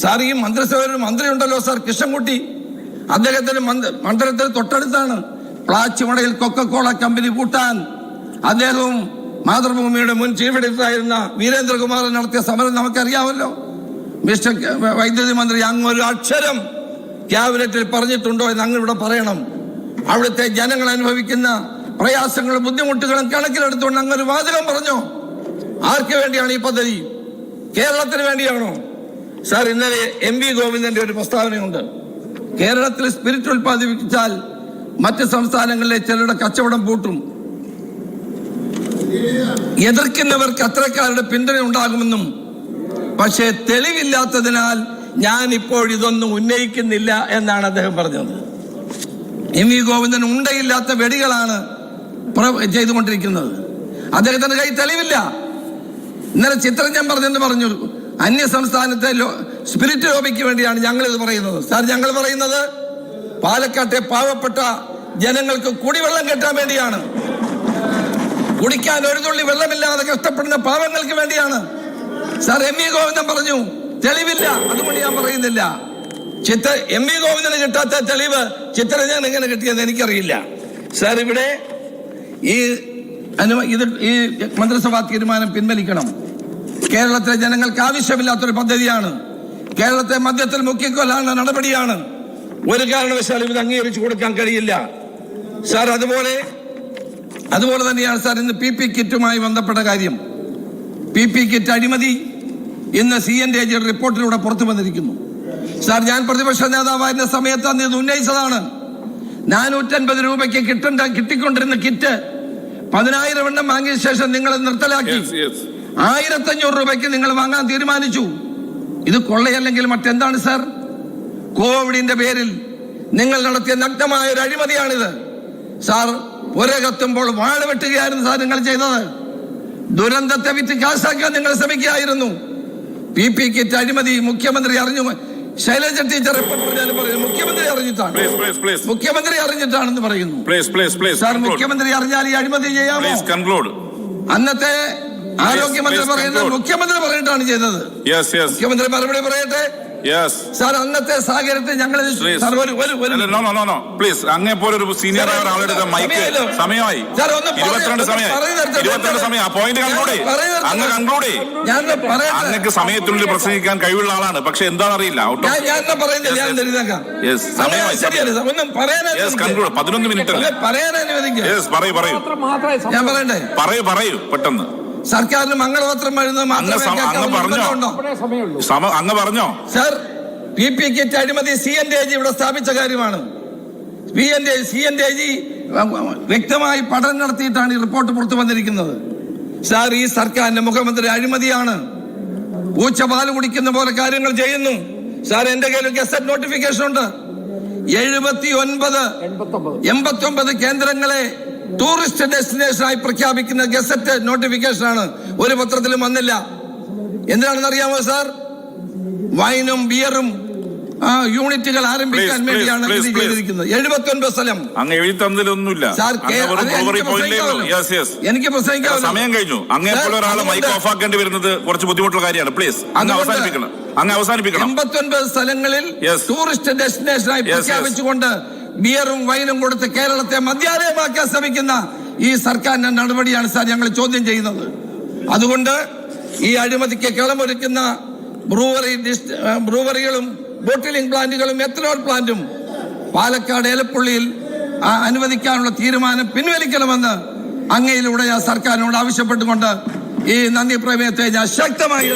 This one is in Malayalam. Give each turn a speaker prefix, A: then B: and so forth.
A: സാർ ഈ മന്ത്രിസഭയിൽ ഒരു മന്ത്രി ഉണ്ടല്ലോ സാർ കൃഷ്ണൻകുട്ടി. അദ്ദേഹത്തിന്റെ മണ്ഡലത്തിന് തൊട്ടടുത്താണ്. പ്ലാച്ചിമടയിൽ കൊക്കക്കോള കമ്പനി കൂട്ടാൻ അദ്ദേഹവും മാതൃഭൂമിയുടെ മുൻ ചീഫ് എഡിറ്ററായിരുന്ന വീരേന്ദ്രകുമാരൻ നടത്തിയ സമരം നമുക്കറിയാമല്ലോ. മിസ്റ്റർ വൈദ്യുതി മന്ത്രി അങ്ങ് ഒരു അക്ഷരം ക്യാബിനറ്റിൽ പറഞ്ഞിട്ടുണ്ടോ എന്ന് അങ്ങ് ഇവിടെ പറയണം. അവിടുത്തെ ജനങ്ങൾ അനുഭവിക്കുന്ന പ്രയാസങ്ങളും ബുദ്ധിമുട്ടുകളും കണക്കിലെടുത്തുകൊണ്ട് അങ്ങ് ഒരു വാചകം പറഞ്ഞോ? ആർക്ക് വേണ്ടിയാണ് ഈ പദ്ധതി? കേരളത്തിന് വേണ്ടിയാണോ? സാർ ഇന്നലെ എം വി ഗോവിന്ദന്റെ ഒരു പ്രസ്താവനയുണ്ട്. കേരളത്തിൽ സ്പിരിറ്റ് ഉൽപ്പാദിപ്പിച്ചാൽ മറ്റ് സംസ്ഥാനങ്ങളിലെ ചിലരുടെ കച്ചവടം പൂട്ടും. എതിർക്കുന്നവർക്ക് അത്രക്കാരുടെ പിന്തുണ ഉണ്ടാകുമെന്നും പക്ഷേ തെളിവില്ലാത്തതിനാൽ ഞാൻ ഇപ്പോൾ ഇതൊന്നും ഉന്നയിക്കുന്നില്ല എന്നാണ് അദ്ദേഹം പറഞ്ഞത്. എം വി ഗോവിന്ദൻ ഉണ്ടയില്ലാത്ത വെടികളാണ് ചെയ്തുകൊണ്ടിരിക്കുന്നത്. അദ്ദേഹത്തിന്റെ കൈ തെളിവില്ല. ഇന്നലെ ചിത്രം ഞാൻ പറഞ്ഞെന്ന് പറഞ്ഞു. അന്യ സംസ്ഥാനത്തെ സ്പിരിറ്റ് ലോബിക്ക് വേണ്ടിയാണ് ഞങ്ങൾ ഇത് പറയുന്നത്. സാർ ഞങ്ങൾ പറയുന്നത് പാലക്കാട്ടെ പാവപ്പെട്ട ജനങ്ങൾക്ക് കുടിവെള്ളം കെട്ടാൻ വേണ്ടിയാണ്. കുടിക്കാൻ ഒരു തുള്ളി വെള്ളമില്ലാതെ കഷ്ടപ്പെടുന്ന പാവങ്ങൾക്ക് വേണ്ടിയാണ്. സാർ എം വി ഗോവിന്ദൻ പറഞ്ഞു തെളിവില്ല. അതുകൊണ്ട് ഞാൻ പറയുന്നില്ല. ചിത്ര എം വി ഗോവിന്ദന് കിട്ടാത്ത തെളിവ് ചിത്രരഞ്ജൻ എങ്ങനെ കിട്ടിയെന്ന് എനിക്കറിയില്ല. സാർ ഇവിടെ ഈ ഇത് ഈ മന്ത്രിസഭാ തീരുമാനം പിൻവലിക്കണം. കേരളത്തിലെ ജനങ്ങൾക്ക് ആവശ്യമില്ലാത്തൊരു പദ്ധതിയാണ്. കേരളത്തെ മദ്യത്തിൽ മുക്കിക്കൊല്ലാനുള്ള നടപടിയാണ്. ഒരു കാരണവശാലും ഇത് അംഗീകരിച്ചു കൊടുക്കാൻ കഴിയില്ല. സാർ അതുപോലെ അതുപോലെ തന്നെയാണ് സാർ ഇന്ന് പി പി കിറ്റുമായി ബന്ധപ്പെട്ട കാര്യം. പി പി കിറ്റ് അഴിമതി ഇന്ന് സി എൻ രേജയുടെ റിപ്പോർട്ടിലൂടെ പുറത്തു വന്നിരിക്കുന്നു. സാർ ഞാൻ പ്രതിപക്ഷ നേതാവായിരുന്ന സമയത്ത് അന്ന് ഇത് ഉന്നയിച്ചതാണ്. നാനൂറ്റൻപത് രൂപയ്ക്ക് കിട്ടണ്ട കിട്ടിക്കൊണ്ടിരുന്ന കിറ്റ് പതിനായിരം എണ്ണം വാങ്ങിയ ശേഷം നിങ്ങൾ നിർത്തലാക്കി. ആയിരത്തഞ്ഞൂറ് രൂപയ്ക്ക് നിങ്ങൾ വാങ്ങാൻ തീരുമാനിച്ചു ഇത് കൊള്ളയല്ലെങ്കിൽ മറ്റെന്താണ് സാർ കോവിഡിന്റെ പേരിൽ നിങ്ങൾ നടത്തിയ നഗ്നമായ ഒരു അഴിമതിയാണിത് സാർ പുരകത്തുമ്പോൾ വാഴ വെട്ടുകയായിരുന്നു സാർ നിങ്ങൾ ചെയ്തത് ദുരന്തത്തെ വിറ്റ് കാശാക്കാൻ നിങ്ങൾ ശ്രമിക്കുകയായിരുന്നു പി പി കിറ്റ് അഴിമതി മുഖ്യമന്ത്രി അറിഞ്ഞു ശൈലജ ടീച്ചർ മുഖ്യമന്ത്രി അറിഞ്ഞിട്ടാണ്. മുഖ്യമന്ത്രി അറിഞ്ഞിട്ടാണെന്ന് പറയുന്നു. സാർ. മുഖ്യമന്ത്രി അറിഞ്ഞാൽ ഈ അഴിമതി ചെയ്യാമോ. അന്നത്തെ ആരോഗ്യമന്ത്രി പറയുന്നത് മുഖ്യമന്ത്രി പറഞ്ഞിട്ടാണ് ചെയ്തത്. മുഖ്യമന്ത്രി മറുപടി പറയട്ടെ. സാർ അന്നത്തെ സാഹചര്യത്തിൽ ഞങ്ങൾ
B: Please.
A: സാർ ഒരു
B: പോലെ സീനിയർ ആയ ഒരാളുടെ മൈക്ക് സമയമായി. ഇരുപത്തിരണ്ട്. ഇരുപത്തിരണ്ട് സമയം ആ പോയിന്റ് കൺക്ലൂഡ് അങ്ങ് കൺക്ലൂഡ് അങ്ങക്ക് സമയത്തിനുള്ളിൽ പ്രസംഗിക്കാൻ കഴിവുള്ള ആളാണ്. പക്ഷെ എന്താണെന്നറിയില്ല. അറിയില്ല
A: ഞാൻ ഞാൻ എന്നാ ഞാൻ തിരുതാക്കാം
B: Yes, സമയമായി,
A: ശരിയല്ല? സാർ,
B: യെസ് കൺക്ലൂഡ് പതിനൊന്ന് മിനിറ്റ് അല്ലേ? പറയൂ പറയൂ.
A: ഞാൻ പറയട്ടെ.
B: പറയൂ പറയൂ. പെട്ടെന്ന്.
A: സർക്കാരിന് മംഗളപത്രം എഴുതുന്നത്
B: അങ്ങ്
A: മാത്രമേ
B: അങ്ങ് പറഞ്ഞോ?
A: സർ പി പി കിറ്റ് അഴിമതി സി എൻ ഡി ജി ഇവിടെ സ്ഥാപിച്ച കാര്യമാണ്. P N D C N D G വ്യക്തമായി പഠനം നടത്തിയിട്ടാണ് ഈ റിപ്പോർട്ട് പുറത്തു വന്നിരിക്കുന്നത്. സാർ ഈ സർക്കാരിന്റെ മുഖ്യമന്ത്രി അഴിമതിയാണ്. പൂച്ച പാൽ കുടിക്കുന്ന പോലെ കാര്യങ്ങൾ ചെയ്യുന്നു. സാർ എന്റെ കയ്യിൽ ഗസറ്റ് നോട്ടിഫിക്കേഷൻ ഉണ്ട് എഴുപത്തി ഒൻപത് എൺപത്തി ഒമ്പത് കേന്ദ്രങ്ങളെ ടൂറിസ്റ്റ് ഡെസ്റ്റിനേഷനായി പ്രഖ്യാപിക്കുന്ന ഗസറ്റ് നോട്ടിഫിക്കേഷൻ ആണ് ഒരു പത്രത്തിലും വന്നില്ല. എന്തിനാണെന്ന് അറിയാമോ സാർ? വൈനും ബിയറും യൂണിറ്റുകൾ ആരംഭിക്കാൻ വേണ്ടിയാണ്. ചെയ്തിരിക്കുന്നത്. എഴുപത്തി ഒൻപത് സ്ഥലം.
B: അങ്ങ് എഴുതി തന്നതിലൊന്നുമില്ല.
A: എനിക്ക് പ്രസംഗിക്കാമല്ലോ.
B: സമയം കഴിഞ്ഞു. ഒരാളെ മൈക്ക് ഓഫ് ആക്കേണ്ടി വരുന്നത് കുറച്ച് ബുദ്ധിമുട്ടുള്ള കാര്യമാണ്. പ്ലീസ് അങ്ങ് അവസാനിപ്പിക്കണം. അങ്ങ് അവസാനിപ്പിക്കണം.
A: എൺപത്തി ഒൻപത് സ്ഥലങ്ങളിൽ ടൂറിസ്റ്റ് ഡെസ്റ്റിനേഷനായി. പ്രഖ്യാപിച്ചുകൊണ്ട് ബിയറും വൈനും കൊടുത്ത് കേരളത്തെ മദ്യാലയമാക്കാൻ ശ്രമിക്കുന്ന ഈ സർക്കാരിന്റെ നടപടിയാണ് സാർ ഞങ്ങൾ ചോദ്യം ചെയ്യുന്നത്. അതുകൊണ്ട് ഈ അഴിമതിക്ക് കിളമൊരുക്കുന്ന ബ്രൂവറി ബ്രൂവറികളും ബോട്ടിലിംഗ് പ്ലാന്റുകളും എത്തനോൾ പ്ലാന്റും പാലക്കാട് ഏലപ്പുള്ളിയിൽ അനുവദിക്കാനുള്ള തീരുമാനം പിൻവലിക്കണമെന്ന് അങ്ങയിലൂടെ ഞാൻ സർക്കാരിനോട് ആവശ്യപ്പെട്ടുകൊണ്ട് ഈ നന്ദി പ്രമേയത്തെ ഞാൻ ശക്തമായി